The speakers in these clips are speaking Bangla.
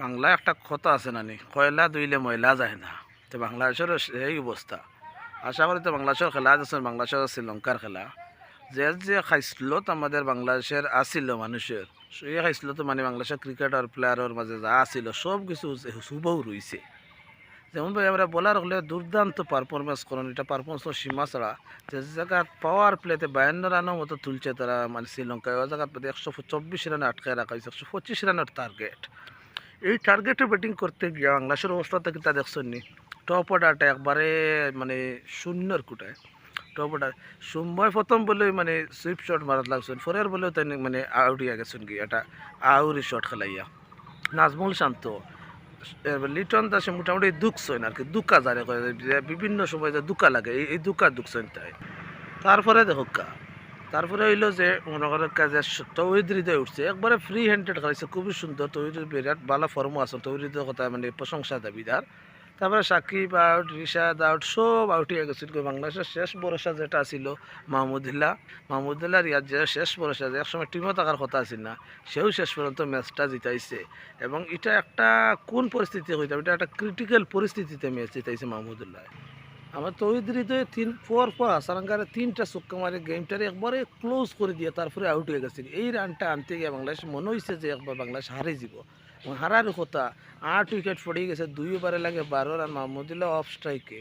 বাংলা একটা কথা আছে নানি, কয়লা দুইলে ময়লা যায় না। তো বাংলাদেশেরও এই অবস্থা। আশা করি তো বাংলাদেশের খেলা আছে বাংলাদেশের শ্রীলঙ্কার খেলা। যে যে খাইছিল তো আমাদের বাংলাদেশের আসিল মানুষের। সেই খাইছিল তো মানে বাংলাদেশের ক্রিকেটার প্লেয়ারের মাঝে যা আসিল সব কিছু হুবহু রইছে যেমন ভাই আমরা বলার হলে দুর্দান্ত পারফরমেন্স করেন, এটা পারফরমেন্সের সীমা ছাড়া। যে জায়গা পাওয়ার প্লেতে বায়ান্ন রানের মতো তুলছে তারা মানে শ্রীলঙ্কায় ওই জায়গা একশো চব্বিশ রানে আটকায় রাখা হয়েছে, একশো পঁচিশ রানের টার্গেট এই টার্গেটে ব্যাটিং করতে গিয়ে বাংলাদেশের অবস্থাটা কিতা দেখছেন নি। টপ অর্ডারটা একবারে মানে শূন্যর কুটায়। টপ অর্ডার সময় প্রথম বলে মানে সুইপ শট মারাত লাগছেন ফরের বলেও তাই মানে আউটিয়া গেছেন কি এটা আউরি শট খেলাইয়া। নাজমুল শান্ত লিটন দাসে মোটামুটি দুঃখছেন আর কি, দুকা যারে বিভিন্ন সময় যে দুকা লাগে এই দুকা দুঃখছেন তাই। তারপরে দেখো কা তারপরে হইল যে, মনে করেন কাজে তৌহিদ হৃদয় উঠছে। একবারে ফ্রি হ্যান্ডেড খেলাইছে, খুবই সুন্দর তৌহিদ বিরাট ভালো ফর্ম আছে তৌহিদ কথা মানে প্রশংসা দাবিদার। তারপরে সাকিব আউট রিশাদ আউট সব আউট হয়ে গেছিল বাংলাদেশের শেষ ভরসা যেটা ছিল মাহমুদুল্লাহ মাহমুদুল্লাহ রিয়াদ যে শেষ ভরসা যে একসময় টিমও থাকার কথা আছিল না, সেও শেষ পর্যন্ত ম্যাচটা জিতাইছে। এবং এটা একটা কোন পরিস্থিতি হইতে এটা একটা ক্রিটিক্যাল পরিস্থিতিতে ম্যাচ জিতাইছে মাহমুদুল্লাহ আমার তৌহিদ হৃদয়ে তিন পর পর আসারাঙ্গারে তিনটা চক্কা মারে গেমটারে একবারে ক্লোজ করে দিয়ে তারপরে আউট হয়ে গেছে। এই রানটা আনতে গিয়ে বাংলাদেশ মনে হয়েছে যে একবার বাংলাদেশ হারে যাব। হারার কথা, আট উইকেট পড়ে গেছে, দুই ওভারে লাগে বারো রান মাহমুদুল্লাহ অফ স্ট্রাইকে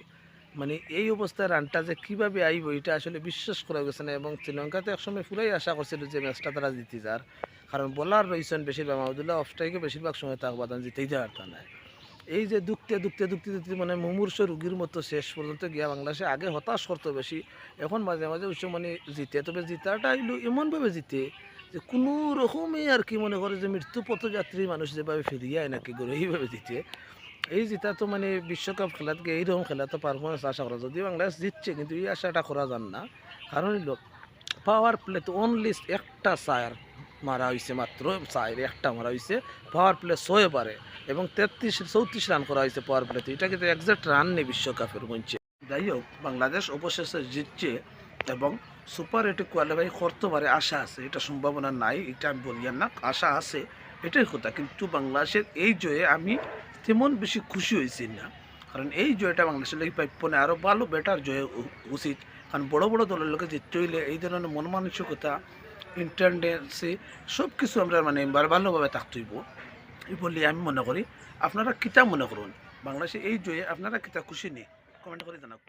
মানে এই অবস্থায় রানটা যে কীভাবে আইব, এটা আসলে বিশ্বাস করা গেছে না। এবং শ্রীলঙ্কাতে একসময় পুরাই আশা করছিল যে ম্যাচটা তারা জিতে যার। কারণ বোলার রয়েছেন বেশিরভাগ, মাহমুদুল্লাহ অফ স্ট্রাইকে বেশিরভাগ সময় তাক বাদান জিতেই যাওয়ার তা নাই এই যে দুঃখতে দুঃখতে দুঃখতে দুঃখতে মানে মুমূর্ষ রুগীর মতো শেষ পর্যন্ত গিয়া বাংলাদেশে আগে হতাশ করতো বেশি। এখন মাঝে মাঝে উচ্চ মানে জিতে। তবে জিতাটা এলো এমনভাবে জিতে যে কোনো রকমই আর কি মনে করে যে মৃত্যু পথযাত্রী মানুষ যেভাবে ফিরিয়ে আয় নাকি করে এইভাবে জিতে। এই জিতা তো মানে বিশ্বকাপ খেলাত খেলাতকে এইরকম খেলা তো পারফরমেন্স আশা করা যদি বাংলাদেশ জিতছে, কিন্তু এই আশাটা করা যান না। কারণ পাওয়ার প্লে তো অনলি একটা চার মারা হয়েছে মাত্র চার একটা মারা হয়েছে পাওয়ার প্লে ছয় পারে। এবং তেত্রিশ, চৌত্রিশ রান করা হয়েছে পাওয়ার প্লেতে এটা কিন্তু একজ্যাক্ট রান নেই বিশ্বকাপের মঞ্চে। যাই হোক, বাংলাদেশ অবশেষে জিতছে এবং সুপার এটে কোয়ালিফাই করতে পারে, আশা আছে। এটা সম্ভাবনা নাই, এটা আমি বলিয়ান না, আশা আছে, এটাই কথা। কিন্তু বাংলাদেশের এই জয়ে আমি তেমন বেশি খুশি হয়েছি না। কারণ এই জয়টা বাংলাদেশের লাগে প্রাপ্য না আরও ভালো বেটার জয় উচিত। কারণ বড় বড় দলের লোকে জিততে হইলে এই ধরনের মন মানসিকতা ইন্টেন্ডেন্সি সব কিছু আমরা মানে ভালোভাবে থাকতে হইব। এই বলে আমি মনে করি। আপনারা কিতা মনে করুন। বাংলাদেশে এই জয়ে আপনারা কিতা খুশি নেই। কমেন্ট করে জানাক